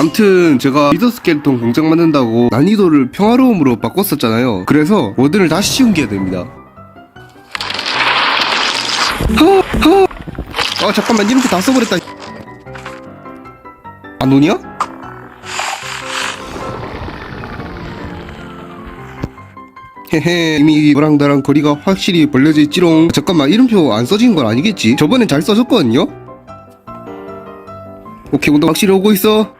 암튼 제가 리더 스켈레톤 공장 만든다고 난이도를 평화로움으로 바꿨었잖아요. 그래서 워든을 다시 씌운게 됩니다. 허, 허. 아 잠깐만 이렇게 다 써버렸다. 안 오냐? 헤헤 이미 너랑 나랑 거리가 확실히 벌려져 있지롱 잠깐만 이름표 안 써진 건 아니겠지 저번엔 잘 써줬거든요 오케이 운동 확실히 오고 있어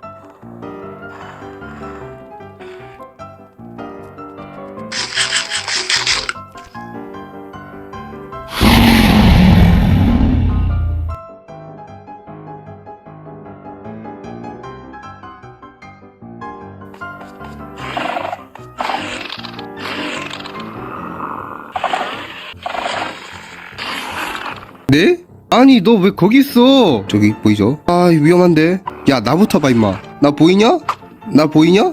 네? 아니 너 왜 거기 있어 저기 보이죠? 아 위험한데 야 나부터 봐 임마 나 보이냐? 나 보이냐?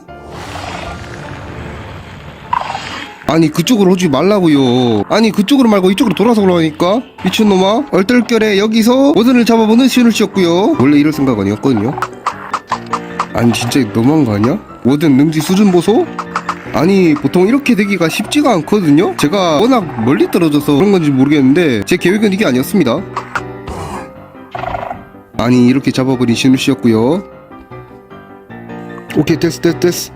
아니 그쪽으로 오지 말라고요 아니 그쪽으로 말고 이쪽으로 돌아서 오라니까 미친놈아 얼떨결에 여기서 워든을 잡아보는 시연을 씌웠고요 원래 이럴 생각 아니었거든요 아니 진짜 너무한 거 아니야? 워든 능지 수준 보소? 아니 보통 이렇게 되기가 쉽지가 않거든요. 제가 워낙 멀리 떨어져서 그런 건지 모르겠는데 제 계획은 이게 아니었습니다. 아니 이렇게 잡아버린 신우 씨였고요. 오케이 됐어 됐어 됐어.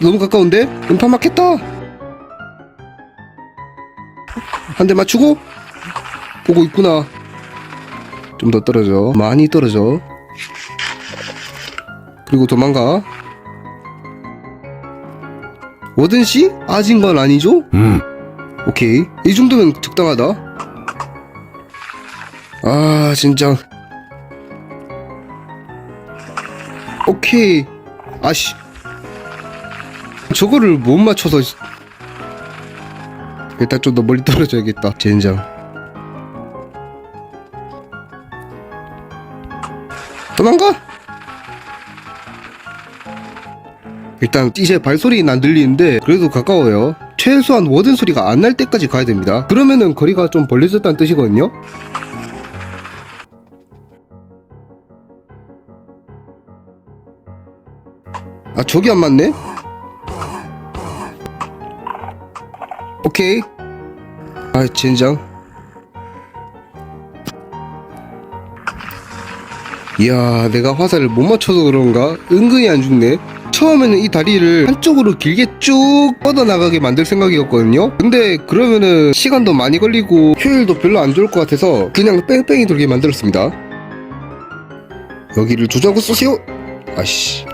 너무 가까운데? 음파 맞겠다. 한 대 맞추고 보고 있구나. 좀 더 떨어져. 많이 떨어져 그리고 도망가. 워든 씨? 아진 건 아니죠? 음. 오케이. 이 정도면 적당하다. 아, 진짜. 오케이. 아씨. 저거를 못 맞춰서. 일단 좀 더 멀리 떨어져야겠다. 젠장. 도망가! 일단 이제 발소리는 안 들리는데 그래도 가까워요. 최소한 워든 소리가 안 날 때까지 가야 됩니다. 그러면은 거리가 좀 벌려졌다는 뜻이거든요. 아 저기 안 맞네? 오케이. 아 젠장. 이야 내가 화살을 못 맞춰서 그런가? 은근히 안 죽네 처음에는 이 다리를 한쪽으로 길게 쭉 뻗어나가게 만들 생각이었거든요. 근데 그러면은 시간도 많이 걸리고 효율도 별로 안 좋을 것 같아서 그냥 뺑뺑이 돌게 만들었습니다. 여기를 조작하고 쏘세요. 아씨.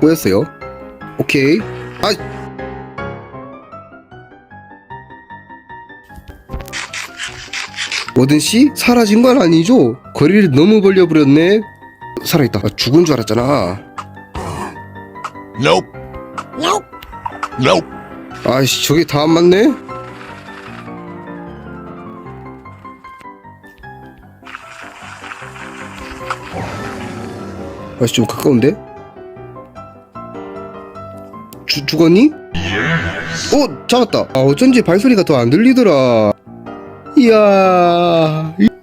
꼬였어요. 오케이. 아 뭐든씨 사라진 건 아니죠? 거리를 너무 벌려버렸네. 살아있다. 아, 죽은 줄 알았잖아. Nope. Nope. Nope. 아이씨 저게 다 안 맞네. 아씨 좀 가까운데? 주, 죽었니? 어 잡았다. 아 어쩐지 발소리가 더 안 들리더라. 이야. 이-